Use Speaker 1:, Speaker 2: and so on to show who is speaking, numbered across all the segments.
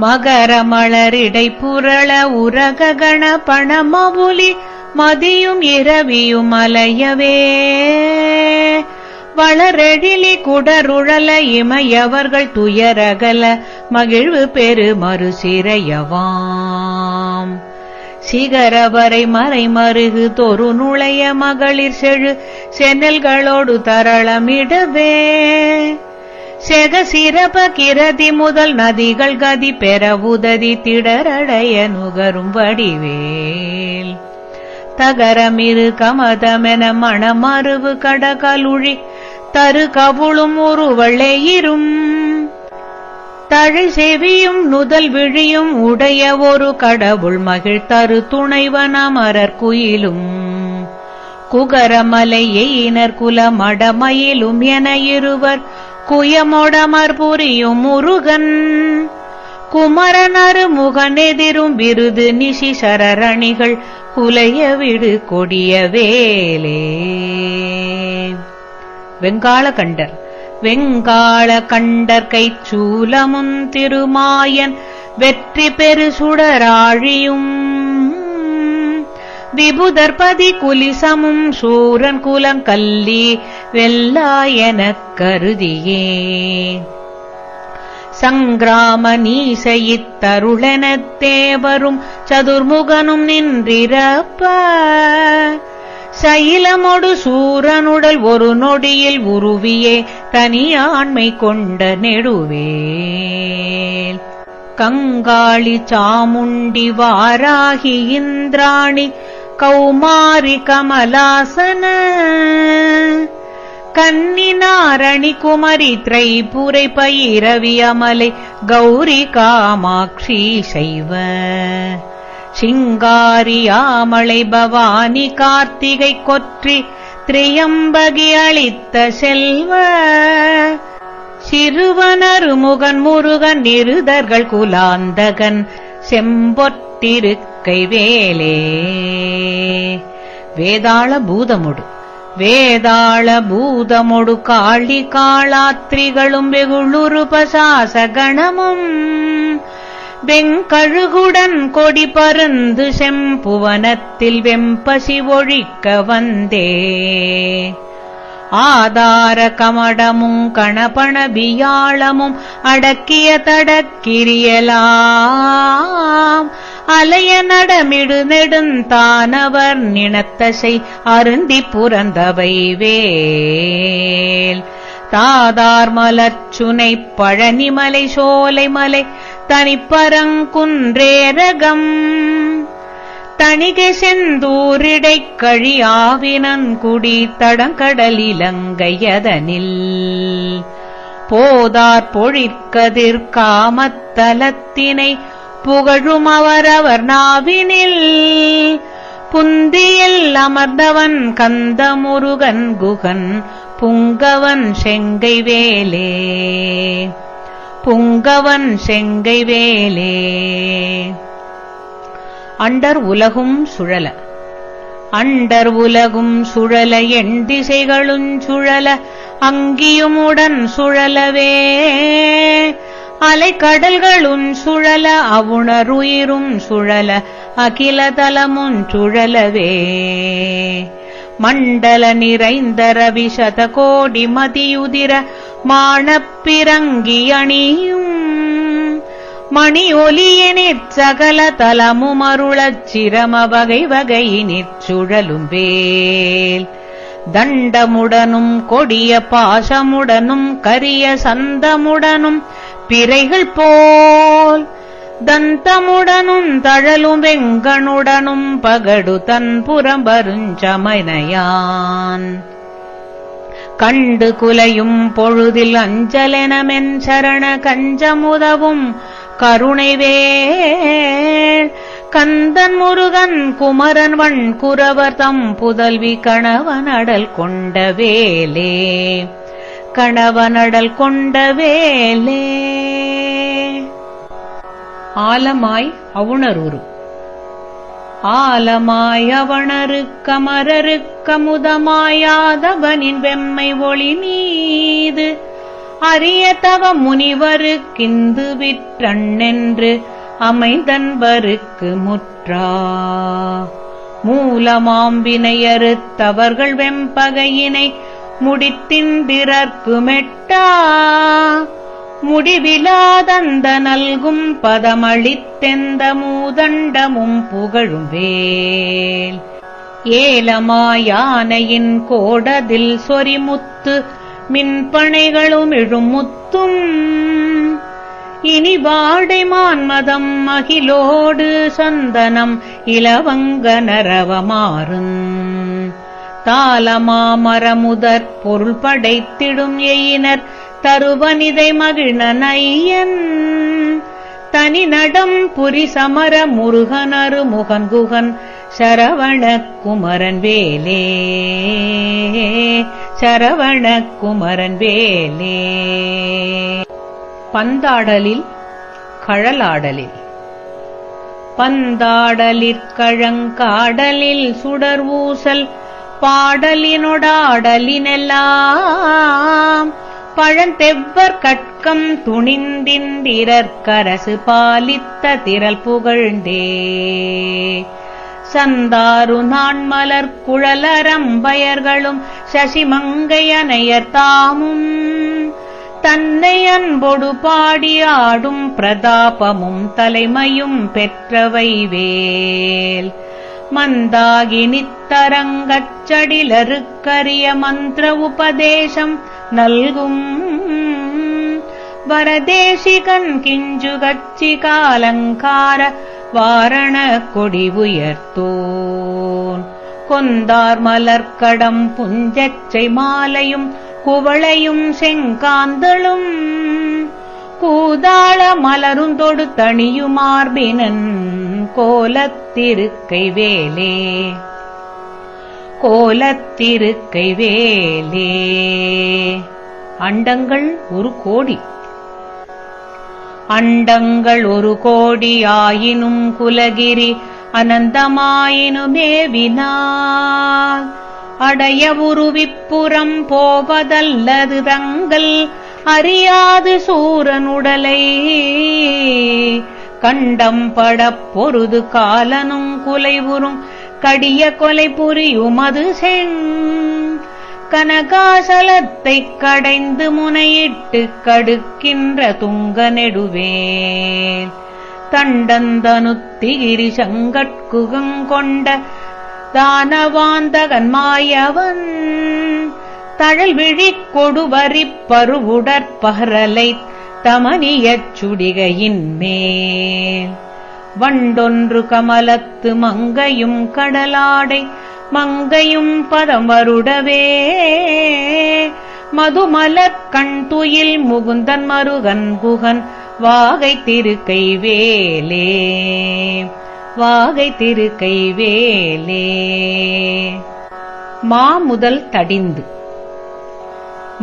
Speaker 1: மகர மலரிடை புரள உரககண பணமவுலி மதியும் இரவியும் அலையவே. வளரெழிலி குடருழல இமையவர்கள் துயரகல மகிழ்வு பெரு மறுசிறையவாம். சிகரவரை மறை மருகு தொரு நுழைய மகளிர் செழு சென்னல்களோடு தரளமிடவே. செக சிறப கிரதி முதல் நதிகள் கதி பெற உததி திடரடைய நுகரும் வடிவேல். தகரமிரு கமதமென மணமருவு கடகலுழி தரு கவுளும் உருவளையிரும் தழை செவியும் நுதல் விழியும் உடைய ஒரு கடவுள் மகிழ் தரு துணைவன் அமரர் குயிலும். குகரமலை எயினர் குலமடமயிலும் என இருவர் குயமொடமர் புரியும் முருகன். குமரனரு முகனெதிரும் விருது நிஷி சரரணிகள் குலைய விடு கொடிய வேலே. வெங்காள கண்டர் வெங்காள கண்டர் கைச்சூலமும் திருமாயன் வெற்றி பெரு சுடராழியும். விபுதர்பதி குலிசமும் சூரன் குலம் கல்லி வெல்லாயனக் கருதியே. சங்கிராம நீசையித்தருளெனத் தேவரும் சதுர்முகனும் நின்றிரப்ப. சைலமொடு சூரனுடல் ஒரு நொடியில் உருவியே தனியாண்மை கொண்ட நெடுவேல். கங்காளி சாமுண்டி வாராகி இந்திராணி கௌமாரி கமலாசன கன்னினாரணி குமரி திரைபுரை பயிரவி அமலை கௌரி காமாட்சி சைவ சிங்காரியாமலை பவானி கார்த்திகை கொற்றி திரியம்பகி அளித்த செல்வ. சிறுவனரு முகன் முருகன் நிருதர்கள் குலாந்தகன் செம்பொட்டிருக்கை வேலே. வேதாள பூதமுடு. வேதாள பூதமொடு காளி காளாத்திரிகளும் வெகுளுரு பசாசகணமும் வெங்கழுகுடன் கொடி பருந்து செம்புவனத்தில் வெம்பசி ஒழிக்க வந்தே. ஆதார கமடமும் கணபண பியாளமும் அடக்கிய தடக்கிரியலாம். அலைய நடமிடு நெடுந்தானவர் நினத்தசை அருந்தி புறந்தவை வேல். தாதார் மலர்ச்சுனை பழனிமலை சோலைமலை தனிப்பரங்குன்றேரகம் தணிகை செந்தூரிடை கழியாவினன் தடங்கடல் இலங்கையதனில். போதார் பொழிற்கதிர் காமத்தலத்தினை புகழும் அவரவர் நாவினில். புந்தியில் அமர்ந்தவன் கந்தமுருகன் குகன் புங்கவன் செங்கை வேலே. புங்கவன் செங்கை வேலே. அண்டர் உலகும் சுழல. அண்டர் உலகும் சுழல எண் திசைகளும் சுழல அங்கியுமுடன் சுழலவே. அலைக்கடல்களும் சுழல அவுணருயிரும் சுழல அகில தலமும் சுழலவே. மண்டல நிறைந்த ரவி சத கோடி மதியுதிர மாணப்பிறங்கி அணியும் மணி ஒலியினிற் சகல தலமும் அருளச் சிரம வகை வகையினிற் சுழலும் வேல். தண்டமுடனும் கொடிய பாசமுடனும் கரிய சந்தமுடனும் பிறைகள் போல் தந்தமுடனும் தழலும் வெங்கனுடனும் பகடு தன் புறம்பருஞ்சமனையான். கண்டு குலையும் பொழுதில் அஞ்சலெனமென் சரண கஞ்சமுதவும் கருணைவேள். கந்தன் முருகன் குமரன் வண் குரவர் தம் புதல்வி கணவன் அடல் கொண்ட வேலே. கணவனடல் கொண்ட வேலே. ஆலமாய் அவுணரூரு. ஆலமாய் கமுதமாயாதவனின் வெம்மை ஒளி மீது. அரிய தவ முனிவருக்கிந்து விற்றண்ணென்று அமைந்தன்பருக்கு முற்றா. மூலமாம்பினையறுத்தவர்கள் வெம்பகையினை முடித்திந்திரற்கு மெட்டா. முடிவிலாதந்த நல்கும் பதமளித்தெந்த மூதண்டமும் புகழும் வேல். ஏலமாயானையின் கோடதில் சொரிமுத்து மின்பனைகளும் இழுமுத்தும். இனி வாடை மான்மதம் மகிழோடு சந்தனம் இலவங்க நரவமாறும். தாளமாமரமுதற் பொருள் படைத்திடும் எயினர் தருவனிதை மகிழ்ன நையன். தனி நடம் புரி சமர முருகனரு முகன்குகன் சரவண குமரன் வேலே. சரவண குமரன் வேலே. பந்தாடலில் கழலாடலில். பந்தாடலிற்கழங்காடலில் சுடர் ஊசல் பாடலினொடாடலினெல்லாம் பழந்தெவ்வர் கட்கம் துணிந்திந்திரற்கரசு பாலித்த திரல் புகழ்ந்தே. சந்தாரு நான் மலர் குழலரம்பயர்களும் சசிமங்கையனையர் தாமும் தன்னை அன்பொடு பாடி ஆடும் பிரதாபமும் தலைமையும் பெற்றவை வேல். மந்தாகினித்தரங்கச்சடிலருக்கரிய மந்திர உபதேசம் நல்கும். வரதேசிகன் கிஞ்சு கச்சி காலங்கார வாரண கொடி உயர்த்தோன். கொந்தார் மலர்க்கடம் புஞ்சச்சை மாலையும் குவளையும் செங்காந்தளும். கூதாள மலருந்தொடு தணியுமார்பினன் கோலத்திருக்கை வேலே கோலத்திருக்கை வேலே அண்டங்கள் ஒரு கோடி. அண்டங்கள் ஒரு கோடி ஆயினும் குலகிரி அனந்தமாயினுமே அனந்தமாயினுமேவினால் அடைய உருவிப்புறம் போவதல்லது தங்கள் அறியாது சூரனுடலை. கண்டம் படப் பொருது காலனும் குலைவுறும். கடிய கொலை புரியுமது செங். கனகாசலத்தைக் கடைந்து முனையிட்டு கடுக்கின்ற துங்க நெடுவேல் தண்டந்தனுத்திகிரி சங்கட்குகங்கொண்ட தானவாந்தகன் மாயவன். தழல் விழிக் கொடுவரிப் பருவுடற்பகரலை தமனியச் சுடிகையின் மேல். வண்டொன்று கமலத்து மங்கையும் கடலாடை மங்கையும் பதமருடவே மதுமலர் கண் துயில் முகுந்தன் மருகன் குகன் வாகை திருக்கை வேலே. வாகை திருக்கை வேலே. மாமுதல் தடிந்து.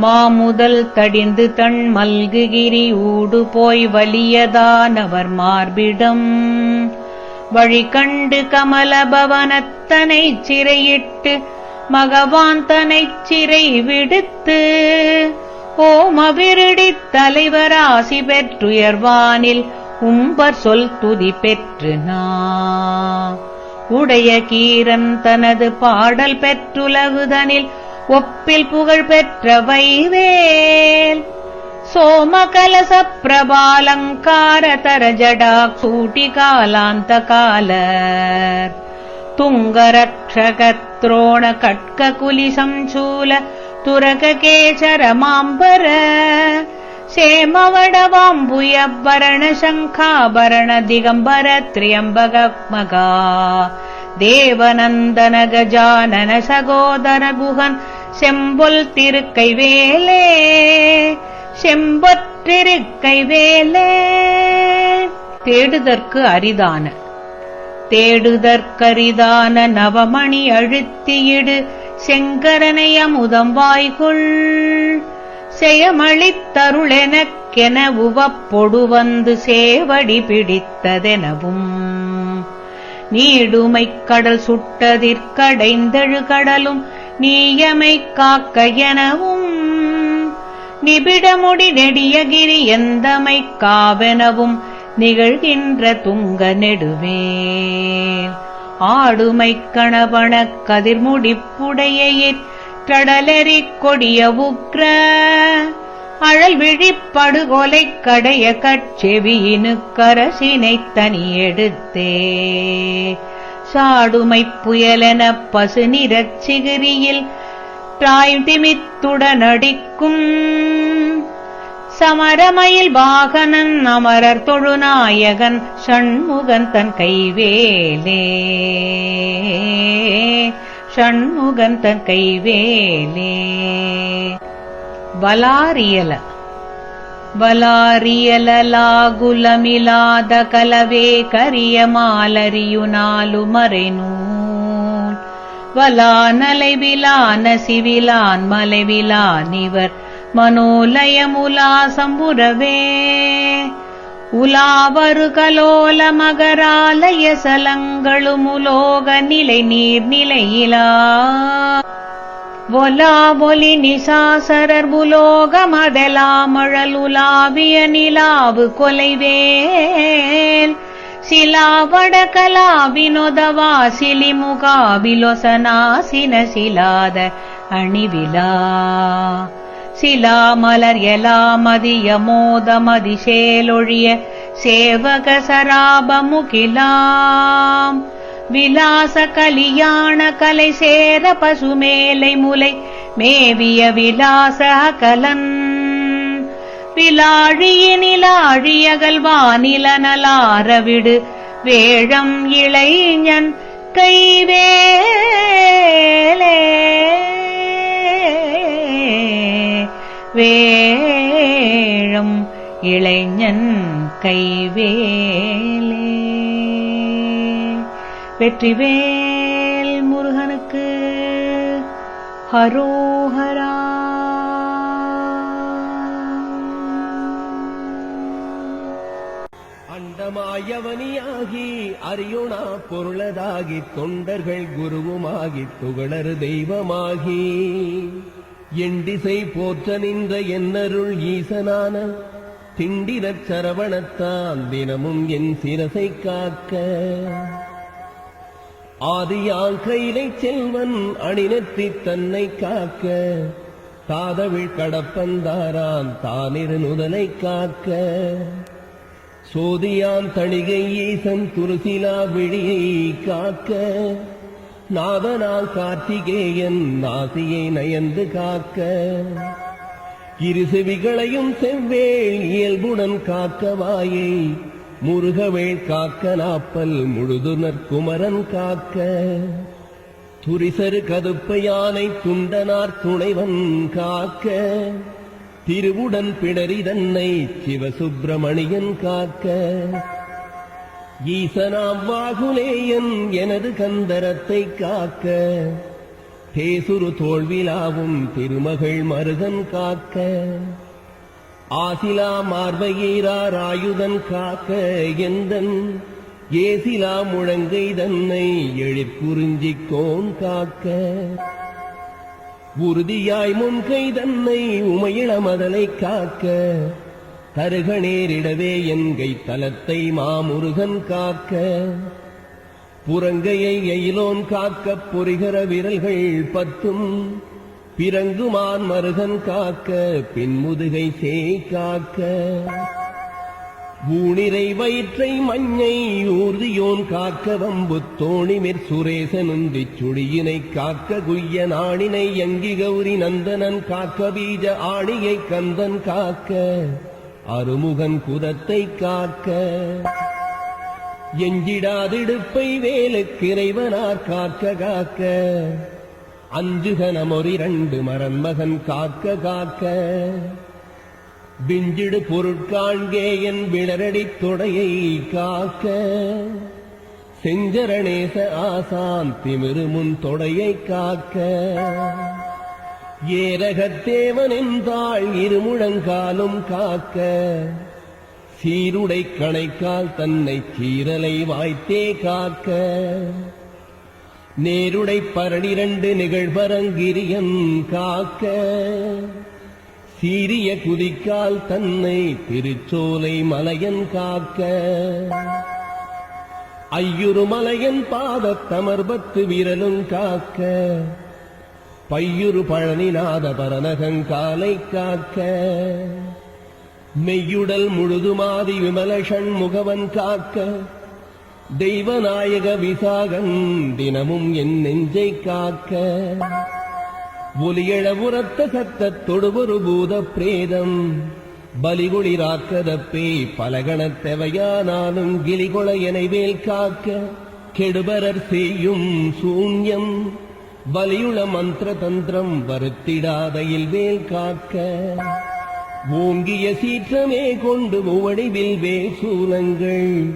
Speaker 1: மாமுதல் தடிந்து தன் மல்குகிரி ஊடு போய் வலியதானவர் மார்பிடம். வழி கண்டு கமலபவனத்தனைச் சிறையிட்டு மகவான் தனைச் சிறை விடுத்து ஓமவிருடித் தலைவராசி பெற்றுயர்வானில் உம்பர் சொல் துதி பெற்று நா. உடைய கீரன் தனது பாடல் பெற்றுலகுதனில் ஒப்பில் புகழ் பெற்ற வைவேல் சோமகலச பிரபாலங்கார தர ஜடா சூட்டி காலாந்த காலர். துங்கரக்ஷகத்ரோண கட்க குலி சம்சூல துரக கேசர மாம்பர. சேமவடவாம்புயபரண தேவநந்தன கஜானன சகோதர குகன் செம்பொல் திருக்கை வேலே செம்பொற்றிருக்கை வேலே தேடுதற்கு அரிதான தேடுதற்கரிதான நவமணி அழுத்தியிடு செங்கரனை அமுதம் வாய்குள் செயமளித்தருளெனக்கென உவப்பொடு வந்து சேவடி பிடித்ததெனவும். நீடுமைக் கடல் சுட்டதிற்கடைந்தழு கடலும் நீயமை காக்க எனவும் நிபிடமுடி நெடியகிரி எந்தமை காவெனவும் நிகழ்கின்ற துங்க நெடுவே ஆடுமை கணவன கதிர்முடிப்புடையிற் கடலெறிக் கொடிய உக்ர அழல் விழிப்படுகொலை கடைய கட்செவியினு கரசினைத் தனியெடுத்தே சாடுமை புயலென பசு நிறச் சிகிரியில் தாய்திமித்துடனடிக்கும் சமரமயில் வாகனன் அமரர் தொழுநாயகன் ஷண்முகன் தன் கைவேலே. ஷண்முகன் தன் கைவேலே. வலாரியல. வலாரியலாகுலமிலாத கலவே கரிய மாலரியுனாலு மறைநூல் வலானலை விலான சிவிலான் மலைவிலான் இவர் மனோலயமுலா சம்புரவே. உலாவரு கலோல மகராலய சலங்களுமுலோக நிலை நீர் நிலையிலா. ஒலா ஒலி நிசாசரர் புலோகமதலாமழலுலாவிய நிலாவு கொலைவேல். சிலாவட கலா வினோதவா சிலாத அணிவிலா. சிலாமலர் எலாமதிய மோதமதி சேவக சராபமுகிலாம் விலாச கலியாண கலை சேர பசுமேலை முலை மேவிய விலாச கலன் விலாழியினிலாழியகல் வானிலனலாரவிடு வேழம் இளைஞன் கைவேலே. வேழம் இளைஞன் கைவேல். வெற்றிவேல் முருகனுக்கு ஹரோஹரா.
Speaker 2: அண்டமாயவனியாகி அரியுணா பொருளதாகி தொண்டர்கள் குருவுமாகி துகளறு தெய்வமாகி. எண்டிசை போற்ற நின்ற என்னருள் ஈசனான திண்டிரச் சரவணத்தான் தினமும் என் சிரசை காக்க. ஆதியால் கைலை செல்வன் அணிநெற்றி தன்னை காக்க. தாதவிழ் கடப்பந்தாரான் தானிரு நுதலை காக்க. சோதியான் தணிகை ஈசன் துருசிலா விழியை காக்க. நாதனால் கார்த்திகேயன் நாசியை நயந்து காக்க. இரு செவிகளையும் செவ்வேள் இயல்புடன் காக்கவாயை முருகவேள் காக்க நாப்பல் முழுதுனர் குமரன் காக்க. துரிசரு கதுப்ப யானை துண்டனார் துணைவன் காக்க. திருவுடன் பிடரி தன்னை சிவசுப்பிரமணியன் காக்க. ஈசனாம் வாகுலேயன் எனது கந்தரத்தை காக்க. தேசுரு தோல்விலாவும் திருமகள் மருகன் காக்க. ஆசிலா மார்பகீரார் ஆயுதன் காக்க எந்தன்? ஏசிலா முழங்கை தன்னை எழிற்குறிஞ்சிக்கோன் காக்க? உறுதியாய் முன்கை தன்னை உமையிளமதலை காக்க? தருக நேரிடவே என்கை தலத்தை மாமுருகன் காக்க? புறங்கையை எயிலோன் காக்க பொறிகர விரல்கள் பத்தும். பிறங்குமான் மருகன் காக்க பின்முதுகை சேய் காக்க. ஊனிரை வயிற்றை மஞ்சை ஊர்தியோன் காக்க வம்பு தோணிமிர் சுரேசனுந்தி சுழியினை காக்க குய்ய நாணினை யங்கி கௌரி நந்தனன் காக்க பீஜ ஆணியை கந்தன் காக்க. அருமுகன் குதத்தை காக்க. எஞ்சிடாதிடுப்பை வேலுக்கிறைவனார் காக்க காக்க. அஞ்சுகனமொரிரண்டு மரன்மகன் காக்க காக்க. விஞ்சிடு பொருட்காண்கே என் விளரடித் தொடையை காக்க. செஞ்சரணேச ஆசான் திமிரு முன் தொடையை காக்க. ஏரகத்தேவனின் தாழ் இருமுழங்காலும் காக்க. சீருடை கணைக்கால் தன்னை சீரலை வாய்த்தே காக்க. நேருடை பரணிரண்டு நிகழ்வரங்கிரியன் காக்க சீரிய குதிக்கால் தன்னை திருச்சோலை மலையன் காக்க. ஐயுறு மலையன் பாதத்தமர்பத்து விரலும் காக்க பையுறு பழனிநாத பரநகங்காலை காக்க. மெய்யுடல் முழுதுமாதி விமல முகவன் காக்க தெய்வநாயக விசாகன் தினமும் என் நெஞ்சை காக்க. ஒலியழ உரத்த சத்த தொடுவொரு பூத பிரேதம். பலிகுளிராக்கதப்பே பலகணத்தெவையானாலும் கிளிகொள எனைவேல் காக்க. கெடுபரர் செய்யும் சூன்யம் வலியுள மந்திர தந்திரம் வருத்திடாதையில் வேல் காக்க. ஓங்கிய சீற்றமே கொண்டு உவடிவில் வேல் சூலங்கள்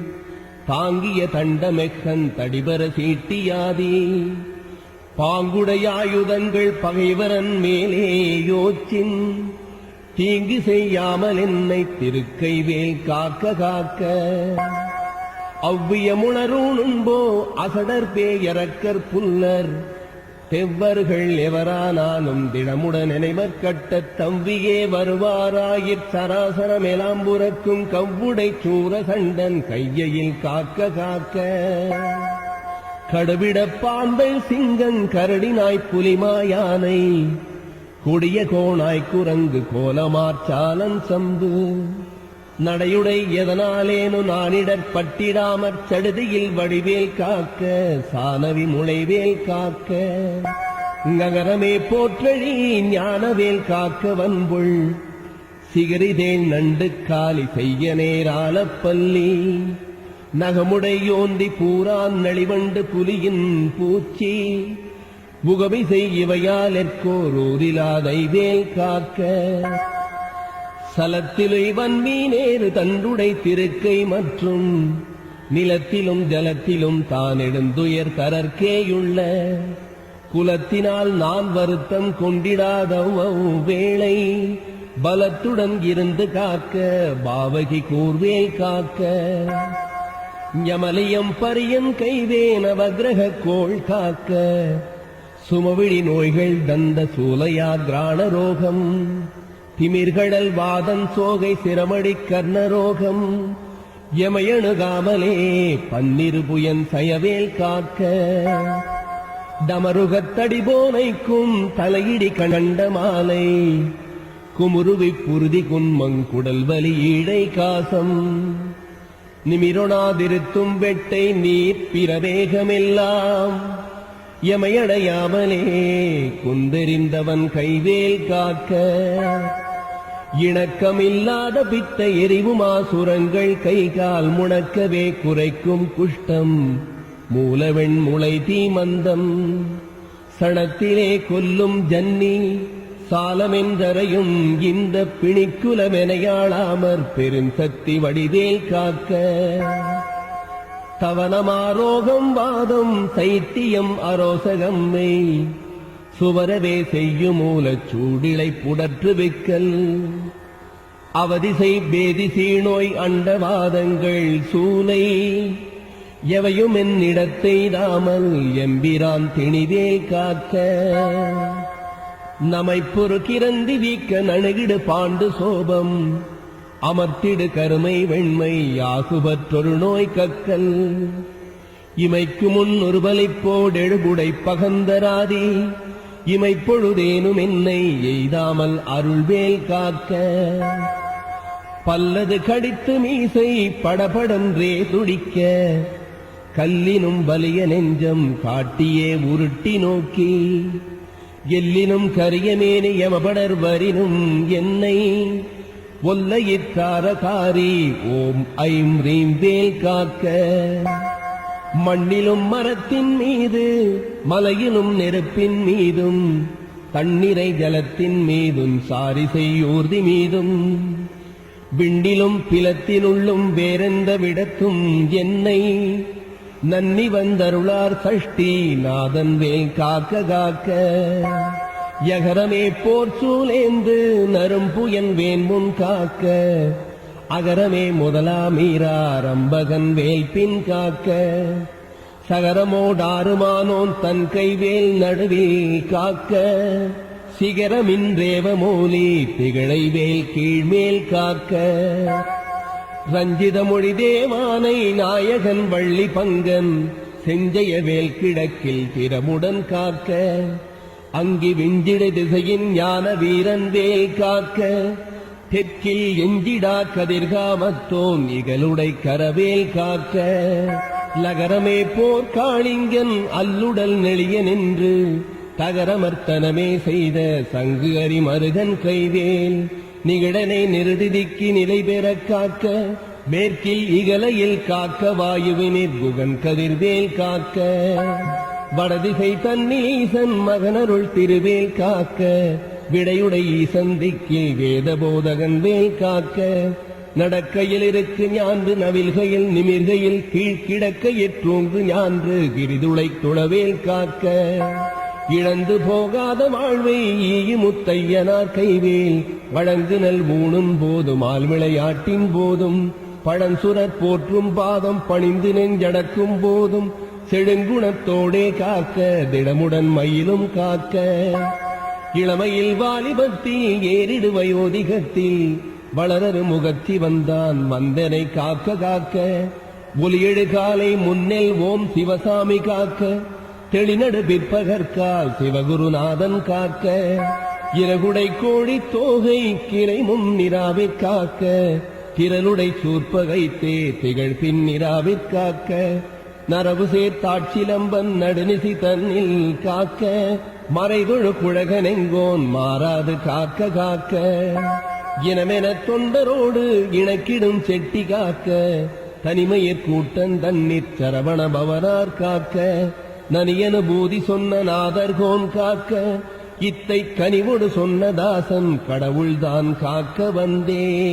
Speaker 2: தாங்கிய தண்டமெக்கன் தடிபர சீட்டியாதே. பாங்குடையாயுதங்கள் பகைவரன் மேலே யோச்சின். தீங்கு செய்யாமல் என்னை திருக்கை வேல் காக்க. காக்க அவ்வியமுணரூணும்போ அசடர் பேயரக்கர் புல்லர். தெவ்வர்கள் எவரானாலும் திடமுடன் நினைவர் கட்ட தம்பியே வருவாராயிற் சராசரம் எலாம்புறக்கும் கவ்வுடை சூர சண்டன் கையையில் காக்க காக்க. கடுவிட பாம்பை சிங்கன் கரடினாய் புலிமாயானை கொடிய கோணாய் குரங்கு கோலமார்ச்சாலன் சம்பு. நடையுடை எதனாலேனு நானிடற் பட்டிடாமற் சடுதியில் வடிவேல் காக்க சானவி முளைவேல் காக்க. நகரமே போற்றழி ஞானவேல் காக்க வன்புள் சிகரிதேன் நண்டு காலி செய்ய நேரால பள்ளி நகமுடை யோந்தி பூரான் நளிவண்டு புலியின் பூச்சி. புகவி இவையால் எற்கோரூரிலாதை வேல் காக்க. சலத்திலை வன்மீனேறு தன்றுடை திருக்கை மற்றும் நிலத்திலும் ஜலத்திலும் தான் எழுந்துயர் தரற்கேயுள்ள குலத்தினால் நான் வருத்தம் கொண்டிடாத வேளை பலத்துடன் இருந்து காக்க பாவகி கூர்வேல் காக்க. ஞமலியம் பரியம் கைவேன வக்ரக கோள் காக்க. சுமவிழி நோய்கள் தந்த சூலையா கிராண ரோகம் திமிர்கடல் வாதன் சோகை சிரமடி கர்ணரோகம். எமையணுகாமலே பன்னிரு புயன் சயவேல் காக்க. டமருகத்தடி போனைக்கும் தலையிடி கண்ட மாலை. குமுருவி புருதி குன்மங்குடல் வலி ஈழை காசம். நிமிரொணாதிருத்தும் வெட்டை நீர் பிரவேகமெல்லாம். எமையடையாமலே குந்தெறிந்தவன் கைவேல் காக்க. இணக்கமில்லாத பித்த எரிவுமாசுரங்கள் கைகால் முணக்கவே குறைக்கும் குஷ்டம். மூலவெண் முளை தீமந்தம் சணத்திலே கொல்லும் ஜன்னி சாலமென்றரையும் இந்த பிணிக்குலமெனையாளாமற் பெருந்தத்தி வடிவேல் காக்க. தவனமாரோகம் வாதம் சைத்தியம் அரோசகம் மெய். சுவரவே செய்யும் மூலச் சூடிலை புடற்று விக்கல். அவதிசை பேதி சீனோய் அண்டவாதங்கள் சூலை எவையும் என்னிடத்தை தாமல் எம்பிரான் திணிவே காக்க. நமைப்புறு கிரந்தி வீக்க நணுகிடு பாண்டு சோபம். அமர்த்திடு கருமை வெண்மை யாகுபற்றொரு நோய் கக்கல். இமைக்கு முன் ஒருபலிப்போடெழுபுடை பகந்தராதி. இமைப்பொழுதேனும் என்னை எய்தாமல் அருள்வேல் காக்க. பல்லது கடித்து மீசை படபடன்றே துடிக்க. கல்லினும் வலிய நெஞ்சம் காட்டியே உருட்டி நோக்கி. எல்லினும் கரியமேனி யமபடர் வரினும் என்னை. ஒல்லையிற்றாரகாரி ஓம் ஐம் ரீம் வேல் காக்க. மண்ணிலும் மரத்தின் மீது மலையிலும் நெருப்பின் மீதும் தண்ணீரை ஜலத்தின் மீதும் சாரிசை ஊர்தி மீதும். விண்டிலும் பிலத்தினுள்ளும் வேறெந்த விடத்தும் என்னை நன்னி வந்தருளார் சஷ்டி நாதன் வேல் காக்க காக்க. யகரமே போர் சூலேந்து நரும்புயன் வேன் முன் காக்க. அகரமே முதலாமீராரம்பகன் வேல் பின் காக்க. சகரமோடாருமானோன் தன் கைவேல் நடுவில் காக்க. சிகரமின் ரேவமோலி திகழை வேல் கீழ்மேல் காக்க. ரஞ்சித மொழி தேவானை நாயகன் வள்ளி பங்கன் செஞ்சய வேல் கிழக்கில் திறமுடன் காக்க. அங்கி விஞ்சிட திசையின் ஞான வீரன் வேல் காக்க. தெற்கில் எஞ்சிடா கதிர்காமத்தோன் இகலுடை கரவேல் காக்க? லகரமே போர் காளிங்கன் அல்லுடல் நெளிய நின்று தகரமர்த்தனமே செய்த சங்கு அரி மருகன் கைவேல். நிகழனை நிருதிக்கு நிலை பெற காக்க மேற்கில் இகலையில் காக்க வாயுவினிற் குகன் கதிர்வேல் காக்க. வடதிசை தன்னீசன் மகனருள் திருவேல் காக்க விடையுடை ஈசன் திக்கில் வேத போதகன் வேல் காக்க. நடக்கையில் இருக்கு ஞான்று நவில்கையில் நிமிர்கையில் கீழ்கிடக்க எற்றோங்கு ஞான்று கிரிதுளை துளவேல் காக்க. இழந்து போகாத வாழ்வை ஈயு முத்தையனார் கைவேல். வழங்கு நல் ஊணும் போதும் ஆள் விளையாட்டின் போதும். பழஞ்சுரற் போற்றும் பாதம் பணிந்து நெஞ்சடக்கும் போதும். செழுங்குணத்தோடே காக்க திடமுடன் மயிலும் காக்க. இளமையில் வாலிபத்தில் ஏறிடு வயோதிகத்தில் வளரரு முகத்தி வந்தான் மந்தனை காக்க காக்க. ஒலியெழு காலை முன்னெல் ஓம் சிவசாமி காக்க. தெளிநடு பிற்பகற்கால் சிவகுருநாதன் காக்க. இரகுடை கோழி தோகை கிளை முன்னிராவிற் காக்க. திரளுடை சூர்ப்பகைத்தே திகழ் பின்னிராவிற் காக்க. நரவு சேர்த்தாட்சிலம்பன் நடுநிசி தன்னில் காக்க. மறைதொழு குழகனெங்கோன் மாறாது காக்க காக்க. இனமென தொண்டரோடு இணக்கிடும் செட்டி காக்க. தனிமையற் கூட்டன் தன்னிற் சரவண பவனார் காக்க. நனியன பூதி சொன்ன நாதர்கோன் காக்க. இத்தை கனிவோடு சொன்ன தாசன் கடவுள்தான் காக்க வந்தே.